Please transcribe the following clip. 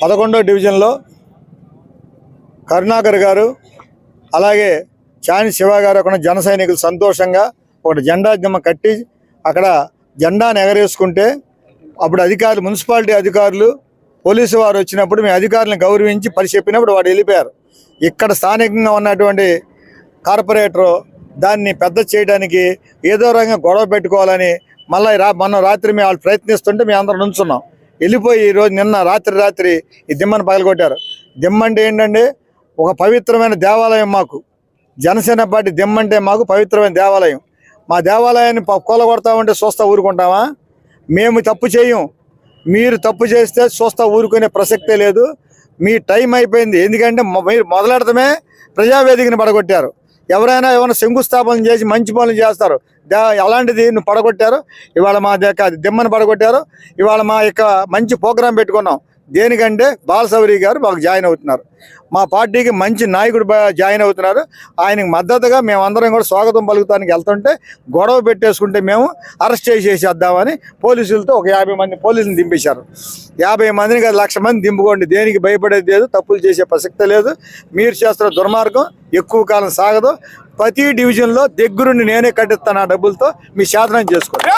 పదకొండో డివిజన్లో కరుణాకర్ గారు అలాగే చాని శివ గారు అక్కడ జన సైనికులు సంతోషంగా ఒక జెండా దిమ్మ కట్టి అక్కడ జెండాను ఎగరేసుకుంటే అప్పుడు అధికారులు మున్సిపాలిటీ అధికారులు పోలీసు వారు వచ్చినప్పుడు మీ అధికారులను గౌరవించి పరిచెప్పినప్పుడు వాడు వెళ్ళిపోయారు. ఇక్కడ స్థానికంగా ఉన్నటువంటి కార్పొరేటరు దాన్ని పెద్ద చేయడానికి ఏదో రకంగా గొడవ పెట్టుకోవాలని మళ్ళీ రా మనం రాత్రి మేము వాళ్ళు ప్రయత్నిస్తుంటే మేము అందరం నుంచున్నాం. వెళ్ళిపోయి ఈరోజు నిన్న రాత్రి రాత్రి ఈ దిమ్మను పగలగొట్టారు. దిమ్మ అంటే ఏంటంటే ఒక పవిత్రమైన దేవాలయం మాకు. జనసేన పార్టీ దిమ్మ అంటే మాకు పవిత్రమైన దేవాలయం. మా దేవాలయాన్ని ప- ఉంటే చూస్తా ఊరుకుంటామా? మేము తప్పు చేయం. మీరు తప్పు చేస్తే చూస్తా ఊరుకునే ప్రసక్తే లేదు. మీ టైం అయిపోయింది. ఎందుకంటే మీరు మొదలెడతమే ప్రజావేదికని పడగొట్టారు. ఎవరైనా ఏమైనా శంకుస్థాపన చేసి మంచి పనులు చేస్తారు. దా అలాంటిది నువ్వు పడగొట్టారు. ఇవాళ మా యొక్క దిమ్మని పడగొట్టారు. ఇవాళ మా యొక్క మంచి ప్రోగ్రాం పెట్టుకున్నాం. దేనికంటే బాలసౌరి గారు మాకు జాయిన్ అవుతున్నారు. మా పార్టీకి మంచి నాయకుడు జాయిన్ అవుతున్నారు. ఆయనకు మద్దతుగా మేమందరం కూడా స్వాగతం పలుకుతానికి వెళ్తుంటే గొడవ పెట్టేసుకుంటే మేము అరెస్ట్ చేసేసేద్దామని పోలీసులతో ఒక యాభై మంది పోలీసులు దింపేశారు. యాభై మందిని కాదు లక్ష మంది దింపుకోండి. దేనికి భయపడేది లేదు తప్పులు చేసే ప్రసక్తి లేదు. మీరు చేస్తున్న దుర్మార్గం ఎక్కువ కాలం సాగదు. ప్రతి డివిజన్లో దగ్గరుండి నేనే కట్టిస్తాను ఆ డబ్బులతో మీ శాసనం చేసుకోండి.